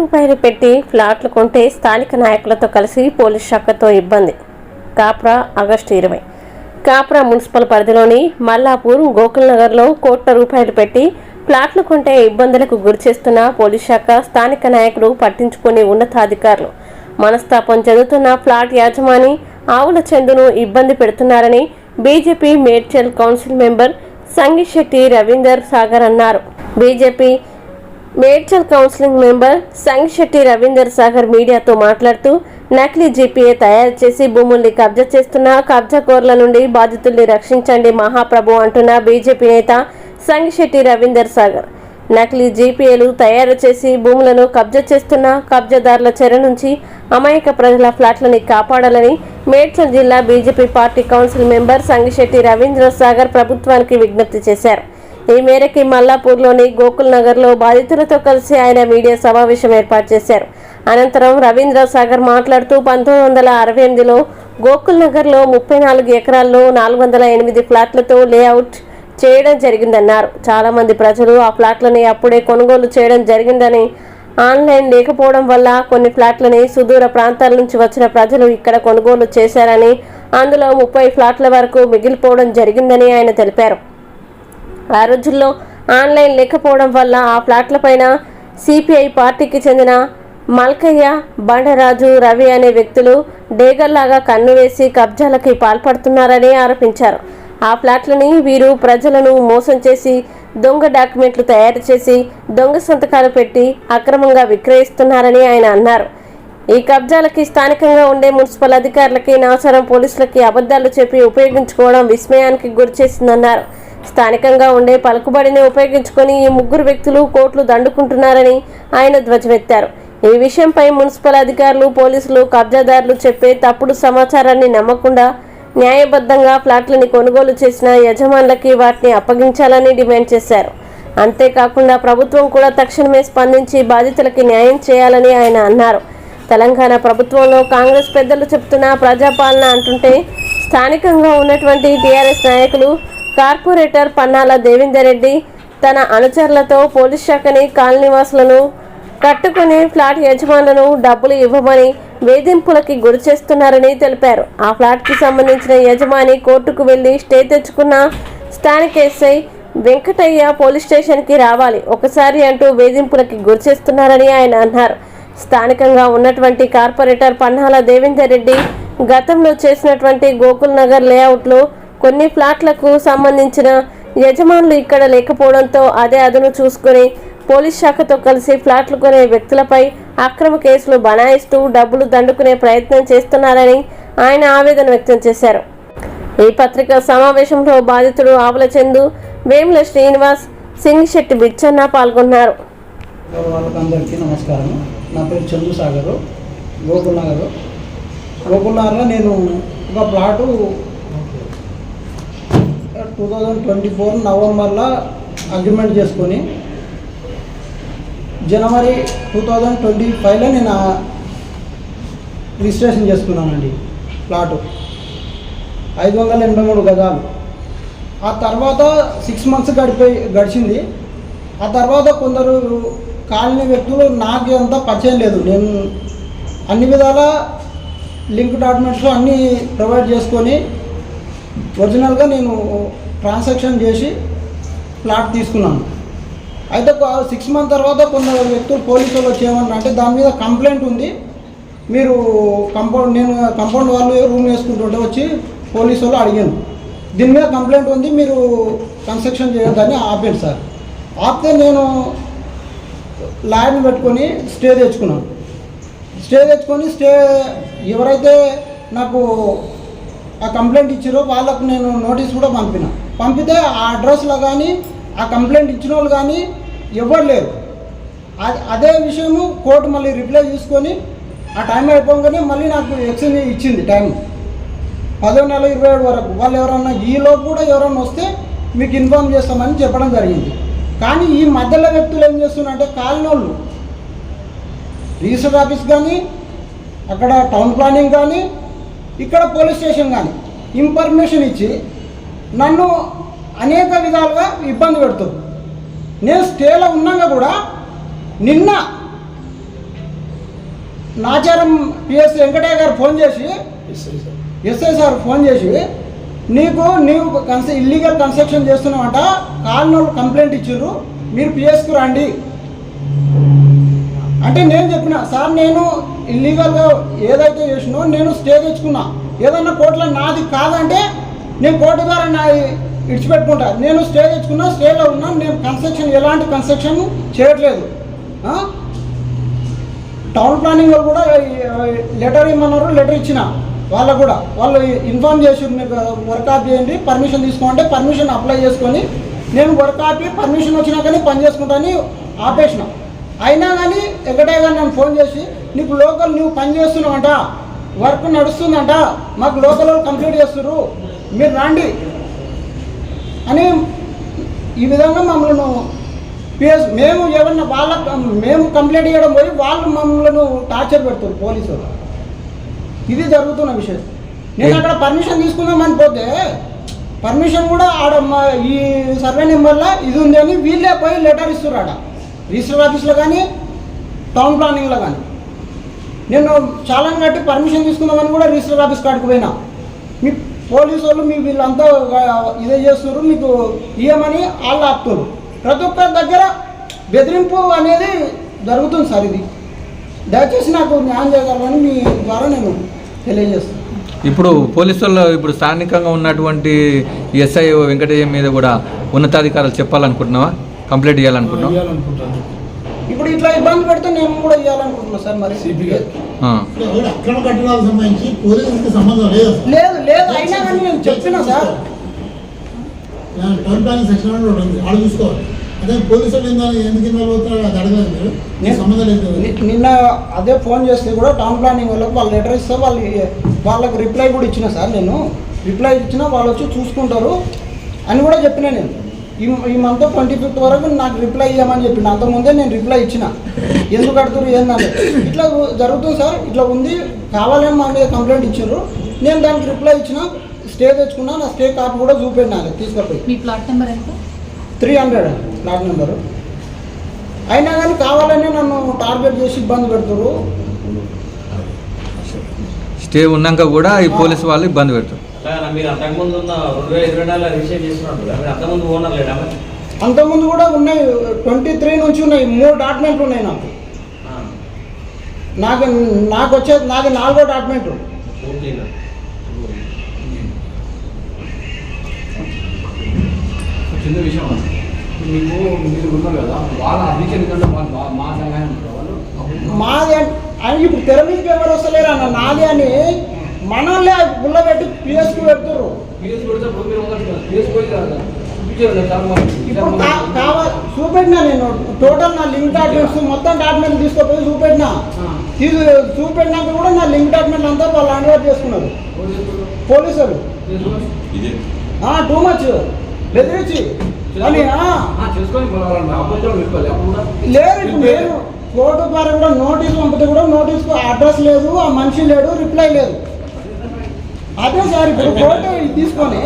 రూపాయలు పెట్టి ఫ్లాట్లు కొంటే స్థానిక నాయకులతో కలిసి పోలీస్ శాఖతో ఇబ్బంది. కాప్రా ఆగస్టు ఇరవై. కాప్రా మున్సిపల్ పరిధిలోని మల్లాపూర్ గోకుల్ నగర్లో కోట్ల రూపాయలు పెట్టి ఫ్లాట్లు కొంటే ఇబ్బందులకు గురిచేస్తున్న పోలీస్ శాఖ స్థానిక నాయకులు పట్టించుకుని ఉన్నతాధికారులు. మనస్తాపం చెందుతున్న ఫ్లాట్ యాజమాని ఆవుల చందును ఇబ్బంది పెడుతున్నారని BJP Medchal council member Sangishetti Ravinder Sagar అన్నారు. BJP Medchal counselling member Sangishetti Ravinder Sagar మీడియాతో మాట్లాడుతూ నకిలీ జీపీఏ తయారు చేసి భూముల్ని కబ్జా చేస్తున్న కబ్జాకోర్ల నుండి బాధితుల్ని రక్షించండి మహాప్రభు అంటున్న బీజేపీ నేత సంగిశెట్టి రవీందర్ సాగర్. నకిలీ జీపీఏలు తయారు చేసి భూములను కబ్జా చేస్తున్న కబ్జాదారుల చెర నుంచి అమాయక ప్రజల ఫ్లాట్లని కాపాడాలని మేడ్చల్ జిల్లా BJP party council member Sangishetti Ravindra Sagar ప్రభుత్వానికి విజ్ఞప్తి చేశారు. ఈ మేరకి మల్లాపూర్లోని గోకుల్ నగర్లో బాధితులతో కలిసి ఆయన మీడియా సమావేశం ఏర్పాటు చేశారు. అనంతరం రవీంద్ర సాగర్ మాట్లాడుతూ పంతొమ్మిది వందల అరవై ఎనిమిదిలో గోకుల్ నగర్లో ముప్పై నాలుగు ఎకరాల్లో నాలుగు వందల ఎనిమిది ఫ్లాట్లతో లేఅవుట్ చేయడం జరిగిందన్నారు. చాలా మంది ప్రజలు ఆ ఫ్లాట్లని అప్పుడే కొనుగోలు చేయడం జరిగిందని ఆన్లైన్ లేకపోవడం వల్ల కొన్ని ఫ్లాట్లని సుదూర ప్రాంతాల నుంచి వచ్చిన ప్రజలు ఇక్కడ కొనుగోలు చేశారని అందులో ముప్పై ఫ్లాట్ల వరకు మిగిలిపోవడం జరిగిందని ఆయన తెలిపారు. ఆ రోజుల్లో ఆన్లైన్ లేకపోవడం వల్ల ఆ ఫ్లాట్లపైన సిపిఐ పార్టీకి చెందిన మల్కయ్య బండరాజు రవి అనే వ్యక్తులు డేగల్లాగా కన్ను వేసి కబ్జాలకి పాల్పడుతున్నారని ఆరోపించారు. ఆ ఫ్లాట్లని వీరు ప్రజలను మోసం చేసి దొంగ డాక్యుమెంట్లు తయారు చేసి దొంగ సంతకాలు పెట్టి అక్రమంగా విక్రయిస్తున్నారని ఆయన అన్నారు. ఈ కబ్జాలకి స్థానికంగా ఉండే మున్సిపల్ అధికారులకి నాచారం పోలీసులకి అబద్ధాలు చెప్పి ఉపయోగించుకోవడం విస్మయానికి గురిచేసిందన్నారు. స్థానికంగా ఉండే పలుకుబడిని ఉపయోగించుకొని ఈ ముగ్గురు వ్యక్తులు కోట్లు దండుకుంటున్నారని ఆయన ధ్వజమెత్తారు. ఈ విషయంపై మున్సిపల్ అధికారులు పోలీసులు కబ్జాదారులు చెప్పే తప్పుడు సమాచారాన్ని నమ్మకుండా న్యాయబద్ధంగా ఫ్లాట్లని కొనుగోలు చేసిన యజమానులకి వాటిని అప్పగించాలని డిమాండ్ చేశారు. అంతేకాకుండా ప్రభుత్వం కూడా తక్షణమే స్పందించి బాధితులకి న్యాయం చేయాలని ఆయన అన్నారు. తెలంగాణ ప్రభుత్వంలో కాంగ్రెస్ పెద్దలు చెప్తున్న ప్రజాపాలన అంటుంటే స్థానికంగా ఉన్నటువంటి టీఆర్ఎస్ నాయకులు కార్పొరేటర్ పన్నాల దేవేందర్ రెడ్డి తన అనుచరులతో పోలీస్ శాఖని కాలనీవాసులను కట్టుకుని ఫ్లాట్ యజమానులను డబ్బులు ఇవ్వమని వేధింపులకి గురి చేస్తున్నారని తెలిపారు. ఆ ఫ్లాట్కి సంబంధించిన యజమాని కోర్టుకు వెళ్ళి స్టే తెచ్చుకున్న స్థానిక ఎస్ఐ వెంకటయ్య పోలీస్ స్టేషన్కి రావాలి ఒకసారి అంటూ వేధింపులకి గురి చేస్తున్నారని ఆయన అన్నారు. స్థానికంగా ఉన్నటువంటి కార్పొరేటర్ పన్నాల దేవేందర్ రెడ్డి గతంలో చేసినటువంటి గోకుల్ నగర్ లేఅవుట్లో కొన్ని ఫ్లాట్లకు సంబంధించిన యజమానులు ఇక్కడ లేకపోవడంతో అదే అదును చూసుకుని పోలీస్ శాఖతో కలిసి ఫ్లాట్లు కొనే వ్యక్తులపై అక్రమ కేసులు బనాయిస్తూ డబ్బులు దండుకునే ప్రయత్నం చేస్తున్నారని ఆయన ఆవేదన వ్యక్తం చేశారు. ఈ పత్రికా సమావేశంలో బాధితుడు ఆవుల చందు వేముల శ్రీనివాస్ సింగ్ శెట్టి బిచ్చన్న పాల్గొన్నారు. వాళ్ళకందరికీ నమస్కారం నా పేరు చందు సాగరు గోకుల్ నగర్ గోకుల్ నగర్లో నేను ఒక plot two thousand twenty four నవంబర్లో అగ్రిమెంట్ చేసుకొని జనవరి టూ థౌజండ్ ట్వంటీ ఫైవ్లో నేను రిజిస్ట్రేషన్ చేసుకున్నానండి ప్లాటు. ఐదు వందల ఎనభై మూడు గజాలు. ఆ తర్వాత సిక్స్ మంత్స్ గడిపోయి గడిచింది. ఆ తర్వాత కొందరు కాలనీ వ్యక్తులు నాకు అంత పరిచయం లేదు. నేను అన్ని విధాల లింక్ డాక్యుమెంట్స్ అన్నీ ప్రొవైడ్ చేసుకొని ఒరిజినల్గా నేను ట్రాన్సాక్షన్ చేసి ప్లాట్ తీసుకున్నాను. అయితే సిక్స్ మంత్ తర్వాత కొందరు వ్యక్తులు పోలీసులు వాళ్ళు వచ్చేయమన్నారు అంటే దాని మీద కంప్లైంట్ ఉంది. మీరు కంపౌండ్ నేను కంపౌండ్ వాళ్ళు రూమ్ వేసుకుంటుంటే వచ్చి పోలీసు వాళ్ళు అడిగాను దీని మీద కంప్లైంట్ ఉంది మీరు కన్స్ట్రక్షన్ చేయొద్దని ఆపాను సార్. ఆపితే నేను ల్యాండ్ పెట్టుకొని స్టే తెచ్చుకున్నాను. స్టే తెచ్చుకొని స్టే ఎవరైతే నాకు ఆ కంప్లైంట్ ఇచ్చారు వాళ్ళకు నేను నోటీస్ కూడా పంపిన. పంపితే ఆ అడ్రస్లో కానీ ఆ కంప్లైంట్ ఇచ్చిన వాళ్ళు కానీ ఎవరు లేరు. అదే విషయము కోర్టు మళ్ళీ రిప్లై తీసుకొని ఆ టైం అయిపోగానే మళ్ళీ నాకు ఎక్స్చేంజ్ ఇచ్చింది టైం పదో నెల ఇరవై ఏడు వరకు. వాళ్ళు ఎవరన్నా ఈలోపు కూడా ఎవరన్నా వస్తే మీకు ఇన్ఫామ్ చేస్తామని చెప్పడం జరిగింది. కానీ ఈ మధ్యలో వ్యక్తులు ఏం చేస్తున్నారంటే కాలనోళ్ళు. రిజిస్టర్ ఆఫీస్ కానీ అక్కడ టౌన్ ప్లానింగ్ కానీ ఇక్కడ పోలీస్ స్టేషన్ కానీ ఇన్ఫర్మేషన్ ఇచ్చి నన్ను అనేక విధాలుగా ఇబ్బంది పెడుతుంది. నేను స్టేలో ఉన్నాక కూడా నిన్న నాచారం పిఎస్ వెంకటయ్య గారు ఫోన్ చేసి ఎస్ఐ సార్ ఫోన్ చేసి నీకు నీవు కన్స ఇల్లీగల్ కన్స్ట్రక్షన్ చేస్తున్నావంట కాలనీ కంప్లైంట్ ఇచ్చారు మీరు పిఎస్కు రండి. అంటే నేను చెప్పిన సార్ నేను ఇల్లీగల్గా ఏదైతే చేసినో నేను స్టే తెచ్చుకున్నా. ఏదన్నా కోర్టులో నాది కాదంటే నేను కోర్టు ద్వారా నా ఇడిచిపెట్టుకుంటా. నేను స్టే తెచ్చుకున్నా స్టేలో ఉన్నా నేను కన్స్ట్రక్షన్ ఎలాంటి కన్స్ట్రక్షన్ చేయట్లేదు. టౌన్ ప్లానింగ్ వాళ్ళు కూడా లెటర్ ఇమ్మన్నారు లెటర్ ఇచ్చిన వాళ్ళకు కూడా. వాళ్ళు ఇన్ఫార్మ్ చేసి మీకు వర్క్ ఆఫ్ చేయండి పర్మిషన్ తీసుకోమంటే పర్మిషన్ అప్లై చేసుకొని నేను వర్క్ ఆపి పర్మిషన్ వచ్చినా కానీ పని చేసుకుంటాను ఆపేసిన. అయినా కానీ వెంకటయ్య గారు నన్ను ఫోన్ చేసి నీకు లోకల్ నువ్వు పని చేస్తున్నావంట వర్క్ నడుస్తుందంట మాకు లోకల్ వాళ్ళు కంప్లీట్ చేస్తున్నారు మీరు రండి. అని ఈ విధంగా మమ్మల్ని పిఎస్ మేము ఏమన్నా వాళ్ళ మేము కంప్లైంట్ చేయడం పోయి వాళ్ళు మమ్మల్ని టార్చర్ పెడతారు పోలీసులు ఇది జరుగుతున్న విషయం. నేను అక్కడ పర్మిషన్ తీసుకుందామని పోతే పర్మిషన్ కూడా ఆడ మా- ఈ సర్వే నెంబర్లో ఇది ఉంది అని వీళ్ళే పోయి లెటర్ ఇస్తారు ఆడ. రిజిస్టర్ ఆఫీస్లో కానీ టౌన్ ప్లానింగ్లో కానీ. నేను చాలా కట్టి పర్మిషన్ తీసుకుందామని కూడా రిజిస్టర్ ఆఫీస్ కాడికి పోయినా. మీ పోలీసు వాళ్ళు మీ వీళ్ళంతా ఇదే చేస్తున్నారు మీకు ఇయ్యమని వాళ్ళు ఆపుతున్నారు. ప్రతి ఒక్కరి దగ్గర బెదిరింపు అనేది జరుగుతుంది సార్ ఇది. దయచేసి నాకు న్యాయం చేయగలరని మీ ద్వారా నేను తెలియజేస్తాను ఇప్పుడు పోలీసు వాళ్ళు ఇప్పుడు స్థానికంగా ఉన్నటువంటి ఎస్ఐ వెంకటయ్య మీద కూడా ఉన్నతాధికారులు చెప్పాలనుకుంటున్నావా? కంప్లైంట్ చేయాలనుకుంటున్నావా? చేయాలనుకుంటాను ఇప్పుడు ఇట్లా ఇబ్బంది పెడితే నేను కూడా ఇవ్వాలనుకుంటున్నా సార్ మరి. CP గారు. ఆ. ఒకటి అక్రమ కట్టడాలకు సంబంధించి పోలీసులకి సంబంధం లేదు అసలు. లేదు లేదు అయినా కానీ నేను చెప్పిన సార్. నా టౌన్ ప్లానింగ్ సెక్షన్ అని ఒకటి ఉంది ఆడ చూసుకోవాలి. అదే పోలీసులు ఏందా ఎందుకు ఇన్వాల్వ్ అవుతారో అది అడగలేదు మీరు. మీకు నేను- సంబంధం లేదు ని- నిన్న అదే ఫోన్ చేస్తే కూడా టౌన్ ప్లానింగ్ వాళ్ళకి వాళ్ళు లెటర్ ఇస్తే వాళ్ళు వాళ్ళకి రిప్లై కూడా ఇచ్చిన సార్ నేను. రిప్లై ఇచ్చిన వాళ్ళు వచ్చి చూసుకుంటారు అని కూడా చెప్పిన నేను. ఈ ఈ మంత్ ట్వంటీ ఫిఫ్త్ వరకు నాకు రిప్లై ఇవ్వమని చెప్పిన అంతకుముందే నేను రిప్లై ఇచ్చిన. ఎందుకు కడుతున్నారు ఏందని ఇట్లా జరుగుతుంది సార్ ఇట్లా ఉంది కావాలని మా మీద కంప్లైంట్ ఇచ్చారు నేను దానికి రిప్లై ఇచ్చిన స్టే తెచ్చుకున్నా నా స్టే కాపీ కూడా చూపెట్టిన నాకు తీసుకుపోయి. మీ ప్లాట్ నెంబర్ ఎంత? Three hundred plot number. అయినా కానీ కావాలని నన్ను టార్గెట్ చేసి ఇబ్బంది పెడుతున్నారు స్టే ఉన్నాక కూడా ఈ పోలీసు వాళ్ళు ఇబ్బంది పెడతారు మీరు అంతకుముందు ఉన్న రెండు వేల ఇరవై నాలుగులో రిజిస్టర్ చేస్తున్నట్టు మీరు అంతకుముందు ఓనర్ లేడా? అంతకుముందు కూడా ఉన్నాయి ట్వంటీ త్రీ నుంచి ఉన్నాయి మూడు డాక్యుమెంట్లు ఉన్నాయి నాకు. ఆ, నాకు నాకు వచ్చేది నాది నాలుగో డాక్యుమెంట్ చిన్న విషయం. మీకు మీరు ఉన్నారు కదా వాళ్ళ మా- మా సంఘాన్ని వాళ్ళు? మాది అన్- అని ఇప్పుడు తెర మీదకి ఎవరు వస్తలేరు అన్న నాది అని మనల్ని గుల్ల పెట్టి పిఎస్కి పెడుతుర్రు. ఇప్పుడు కా- కావాలి. చూపెట్టినా నేను. టోటల్ నా లింక్ డాక్యుమెంట్స్ మొత్తం డాక్యుమెంట్లు తీసుకుపోయి చూపెట్టినా. తీసు చూపెట్టినాక కూడా నా లింక్ డాక్యుమెంట్లు అంతా వాళ్ళు హ్యాండ్ ఓవర్ చేసుకున్నారు పోలీసులు టూ మచ్ బెదిరించి. కూడా లేదు ఇప్పుడు నేను కోర్టు ద్వారా కూడా నోటీస్ పంపితే కూడా నోటీస్కు అడ్రస్ లేదు. ఆ మనిషి లేడు రిప్లై లేదు. అదే సార్ ఇప్పుడు? ఇది తీసుకొని.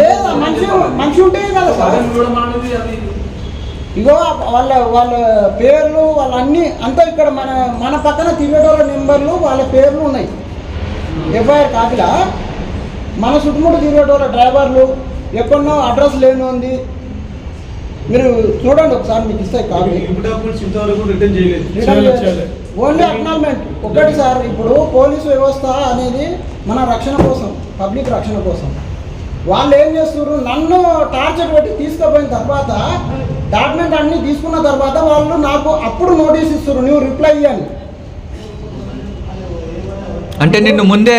లేదు మనిషి మనిషి ఉంటే కదా సార్? ఇగో వాళ్ళ వాళ్ళ పేర్లు వాళ్ళ అన్ని అంతా ఇక్కడ మన మన పక్కన తిరిగేటోళ్ళ నెంబర్లు వాళ్ళ పేర్లు ఉన్నాయి. ఎఫ్ఐఆర్ కాపీలా? మన చుట్టుముట్టు తిరిగేటోళ్ళ డ్రైవర్లు ఎక్కడో అడ్రస్ లేని ఉంది. మీరు చూడండి ఒకసారి మీకు ఇస్తాయి కాపీ. ఓన్లీ అక్నాల్మెంట్ ఒకటి సార్ ఇప్పుడు పోలీసు వ్యవస్థ అనేది మన రక్షణ కోసం పబ్లిక్ రక్షణ కోసం. వాళ్ళు ఏం చేస్తున్నారు నన్ను టార్చర్ పెట్టి తీసుకుపోయిన తర్వాత డాక్యుమెంట్ అన్ని తీసుకున్న తర్వాత వాళ్ళు నాకు అప్పుడు నోటీస్ ఇస్తారు నువ్వు రిప్లై ఇవ్వని అంటే నిన్ను ముందే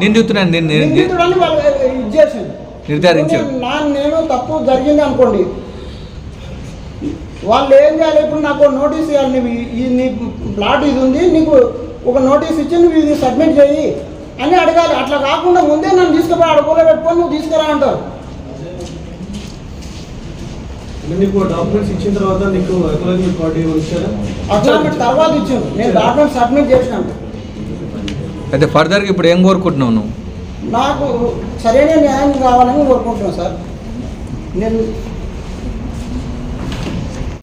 నిందితుడని నిర్ధారించారు. నేను తప్పు జరిగింది అనుకోండి వాళ్ళు ఏం చేయాలి? ఇప్పుడు నాకు నోటీస్ ఇవ్వాలి. నువ్వు నీ ప్లాట్ ఇది ఉంది. నీకు ఒక నోటీస్ ఇచ్చి నువ్వు ఇది సబ్మిట్ చేయి అని అడగాలి. అట్లా కాకుండా ముందే నన్ను తీసుకుపోయి అడుగులో పెట్టుకొని నువ్వు తీసుకురా అంటారు. నీకు డాక్యుమెంట్స్ ఇచ్చిన తర్వాత నీకు ఎకనామిక్ కార్డు ఇచ్చారా? అట్లా తర్వాత ఇచ్చింది. నేను డాక్యుమెంట్ సబ్మిట్ చేసినాను. అయితే ఫర్దర్గా ఇప్పుడు ఏం కోరుకుంటున్నావు నువ్వు? నాకు సరైన న్యాయం కావాలని కోరుకుంటున్నాను సార్. నేను